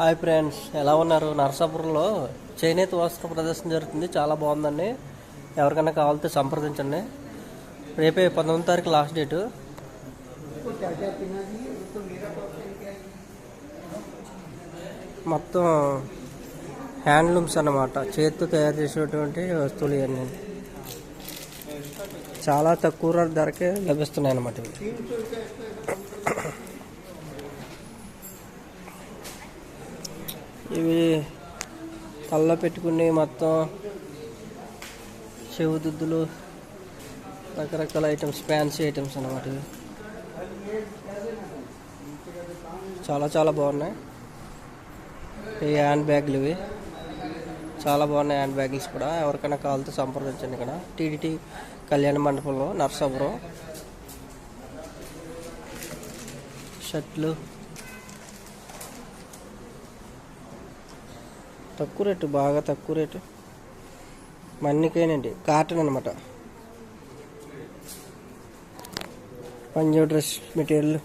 Hi friends ఎలా ఉన్నారు? నరసాపురంలో చేనేత వస్త్ర ప్రదర్శన జరుగుతుంది. చాలా బాగుందండి. ఎవరికైనా కావాలితే సంప్రదించండి. రేపే పంతొమ్మిది తారీఖు లాస్ట్ డేటు. మొత్తం హ్యాండ్లూమ్స్ అన్నమాట. చేతితో తయారు చేసినటువంటి వస్తువులు ఇవన్నీ. చాలా తక్కువ ధరకే లభిస్తున్నాయి అన్నమాట ఇవి. కళ్ళ పెట్టుకుని మొత్తం చెవుదుద్దులు రకరకాల ఐటమ్స్ ఫ్యాన్సీ ఐటమ్స్ అన్నమాట ఇవి. చాలా చాలా బాగున్నాయి. ఈ హ్యాండ్ బ్యాగ్లు ఇవి. చాలా బాగున్నాయి హ్యాండ్ బ్యాగ్స్ కూడా. ఎవరికైనా కావాలితే సంప్రదించండి ఇక్కడ. టీడీటీ కళ్యాణ మండపంలో నర్సాపురం. షర్ట్లు. తక్కువ రేటు బాగా తక్కువ రేటు. మన్నికైనండి కాటన్ అనమాట పంజాబ్ డ్రెస్ మెటీరియల్.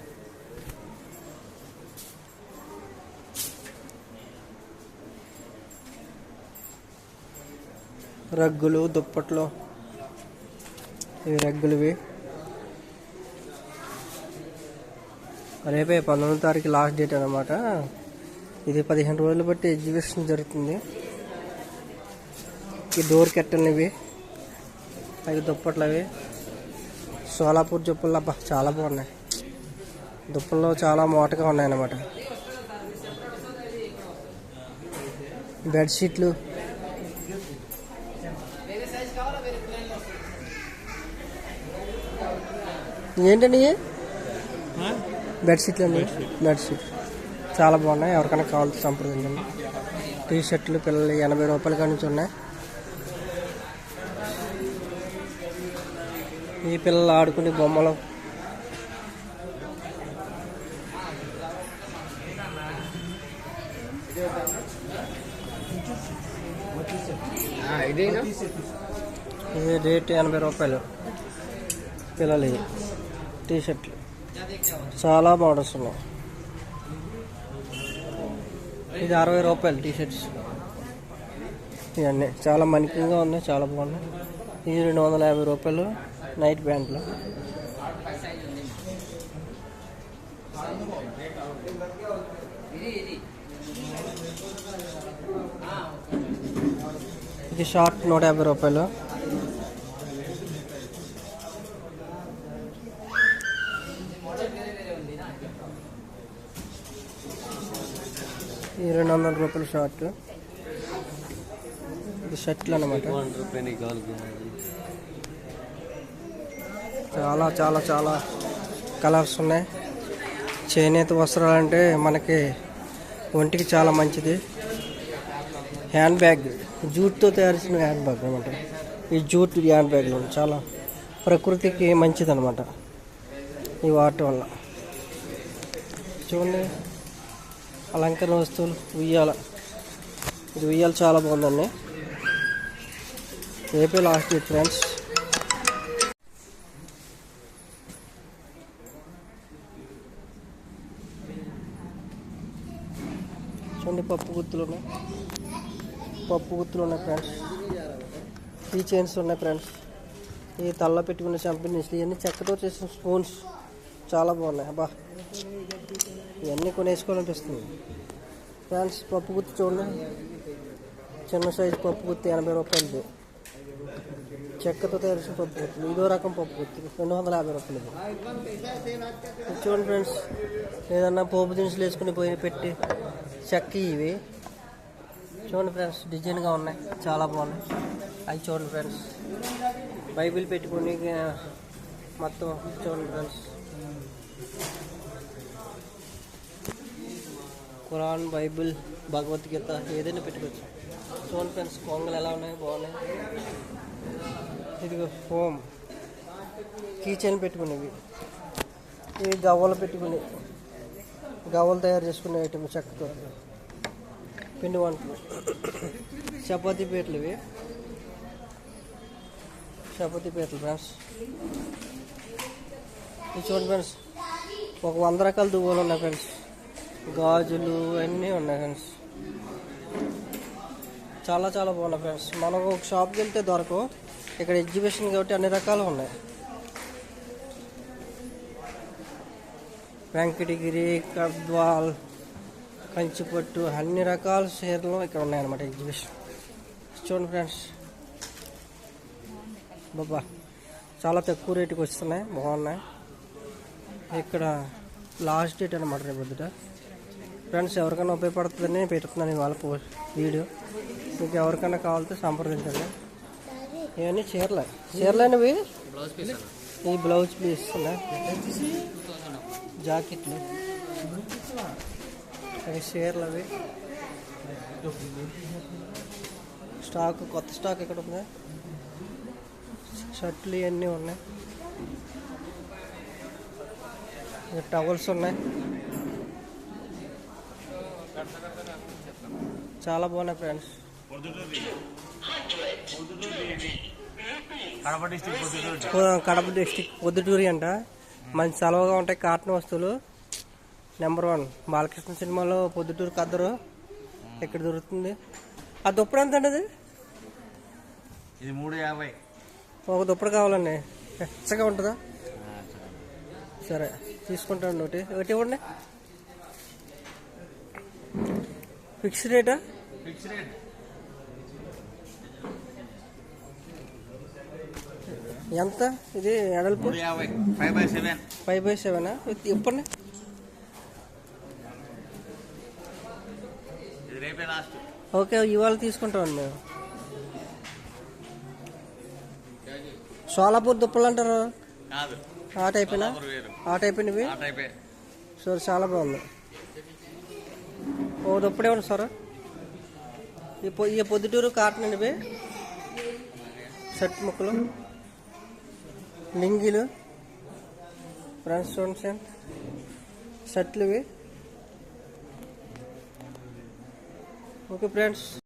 రగ్గులు దుప్పట్లు ఇవి రగ్గులువి. రేపే పంతొమ్మిది తారీఖు లాస్ట్ డేట్ అనమాట ఇది పదిహేను రోజులు బట్టి ఎగ్జిబిషన్ జరుగుతుంది. ఈ డోర్ కట్టెలు ఇవి అవి దుప్పట్లు అవి. సోలాపూర్ దుప్పలు అబ్బా చాలా బాగున్నాయి. దుప్పల్లో చాలా మోటగా ఉన్నాయన్నమాట. బెడ్షీట్లు ఏంటండి? బెడ్షీట్లు అండి బెడ్షీట్ చాలా బాగున్నాయి. ఎవరికైనా కావాల్సి సంప్రదించండి. టీ షర్ట్లు పిల్లలు ఎనభై రూపాయల కాడి నుంచి ఉన్నాయి. ఈ పిల్లలు ఆడుకునే బొమ్మలు. ఇది రేట్ ఎనభై రూపాయలు. పిల్లలు టీ షర్ట్లు చాలా మోడల్స్ ఉన్నాయి ఇది అరవై రూపాయలు టీ షర్ట్స్ ఇవన్నీ. చాలా మణికంగా ఉన్నాయి చాలా బాగున్నాయి. ఇది రెండు వందల యాభై రూపాయలు నైట్ ప్యాంట్లు. ఇది షార్ట్ నూట యాభై రూపాయలు. ఈ రెండు వందల రూపాయలు షార్ట్. ఇది షర్ట్లు అనమాట చాలా చాలా చాలా కలర్స్ ఉన్నాయి. చేనేత వస్త్రాలు అంటే మనకి ఒంటికి చాలా మంచిది. హ్యాండ్ బ్యాగ్ జూట్తో తయారు చేసిన హ్యాండ్ బ్యాగ్ అనమాట ఈ జూట్ హ్యాండ్ బ్యాగ్లు చాలా ప్రకృతికి మంచిది అనమాట ఈ వాటి వల్ల. చూడండి. అలంకరణ వస్తువులు ఉయ్యాల. ఇది ఉయ్యాల చాలా బాగుందండి. రేపే లాస్ట్ డేట్ ఫ్రెండ్స్. చూడండి పప్పు గుత్తులు ఉన్నాయి. పప్పు గుత్తులు ఉన్నాయి ఫ్రెండ్స్. ఈ చైన్స్ ఉన్నాయి ఫ్రెండ్స్. ఈ తల్ల పెట్టుకున్న కంపెనీస్ ఇవన్నీ చెక్కతో చేసిన స్పూన్స్. చాలా బాగున్నాయి అబ్బా. ఇవన్నీ కొనేసుకోవాలనిపిస్తుంది ఫ్రెండ్స్ పప్పు గుత్తి చూడండి. చిన్న సైజు పప్పు గుత్తి ఎనభై రూపాయలది. చెక్కతో తయారు చేసిన పప్పు గుత్తులు ఇదో రకం పప్పు గుత్తి. రెండు వందల యాభై రూపాయలు చూడండి ఫ్రెండ్స్. ఏదన్నా పోపు దినుసులు వేసుకుని పోయి పెట్టి చెక్క ఇవి. చూడండి ఫ్రెండ్స్ డిజైన్గా ఉన్నాయి. చాలా బాగున్నాయి. అవి చూడండి ఫ్రెండ్స్. బైబిల్ పెట్టుకుని మొత్తం చూడండి ఫ్రెండ్స్. ఖురాన్ బైబిల్ భగవద్గీత ఏదైనా పెట్టుకోవచ్చు. చూడండి ఫ్రెండ్స్ కొంగలు ఎలా ఉన్నాయి? బాగున్నాయి? ఇదిగో ఫోమ్ కీచెన్ పెట్టుకునేవి. ఇవి గవ్వలు పెట్టుకుని గవ్వలు తయారు చేసుకునే ఐటమ్ చెక్కతో పిండి వంటలు. చపాతీ పీటలు ఇవి. చపాతీ పీటలు ఫ్రెండ్స్. ఇది చూడండి ఫ్రెండ్స్ ఒక వంద రకాల దువ్వలు ఉన్నాయి ఫ్రెండ్స్. గాజులు అన్నీ ఉన్నాయి ఫ్రెండ్స్ చాలా చాలా బాగున్నాయి ఫ్రెండ్స్ మనం ఒక షాప్కి వెళ్తే దొరకవు. ఇక్కడ ఎగ్జిబిషన్ కాబట్టి అన్ని రకాలు ఉన్నాయి. వెంకటగిరి కద్వాల్ కంచిపట్టు అన్ని రకాల చీరలు ఇక్కడ ఉన్నాయన్నమాట ఎగ్జిబిషన్ చూడండి ఫ్రెండ్స్ బాబా చాలా తక్కువ రేటుకి వస్తున్నాయి. బాగున్నాయి. ఇక్కడ లాస్ట్ డేట్ అనమాట రేపు పొద్దుట ఫ్రెండ్స్ ఎవరికైనా ఉపయోగపడుతుందని పెడుతున్నాను ఇవాళ పో వీడియో. మీకు ఎవరికైనా కావాలంటే సంప్రదించండి. ఇవన్నీ చీరలే. చీరలేనివి ఈ బ్లౌజ్ పీస్ జాకెట్లు. అవి చీరలు అవి. స్టాక్ కొత్త స్టాక్ ఇక్కడ ఉంది? షర్ట్లు ఇవన్నీ ఉన్నాయి. టవల్స్ ఉన్నాయి. చాలా బాగున్నాయి ఫ్రెండ్స్. కడప డిస్టిక్ పొద్దుటూరు అంట. మంచి సెలవుగా ఉంటాయి కాటన్ వస్తువులు. నెంబర్ వన్ బాలకృష్ణ సినిమాలో పొద్దుటూరు కద్దరు. ఇక్కడ దొరుకుతుంది? ఆ దుప్పడు ఎంత అండి అది? ఇది మూడు యాభై. ఒక దుప్పడు కావాలండి. ఎచ్చగా ఉంటుందా? సరే. తీసుకుంటాను ఒకటి. ఒకటి ఇవ్వండి. ఫిక్స్ రేటా? ఫిక్స్ రేట్ ఎంత ఇది ఎడల్పు five by seven. Five by సెవెనా? ఇప్పండి ఓకే ఇవాళ తీసుకుంటామండి మేము. సోలాపూర్ దుప్పలు అంటారు. ఆ టైపేనా? ఆ టైపేనివి? ఆ టైపే. సార్ చాలా బాగుంది. ఓ దుప్పడు ఇవ్వండి సార్. ఈ పొ ఈ పొద్దుటూరు కాటన్ అండి షర్ట్ ముక్కలు. లింగిలు. ఫ్రెండ్స్ చూడండి షర్ట్లు ఇవి. Okay friends.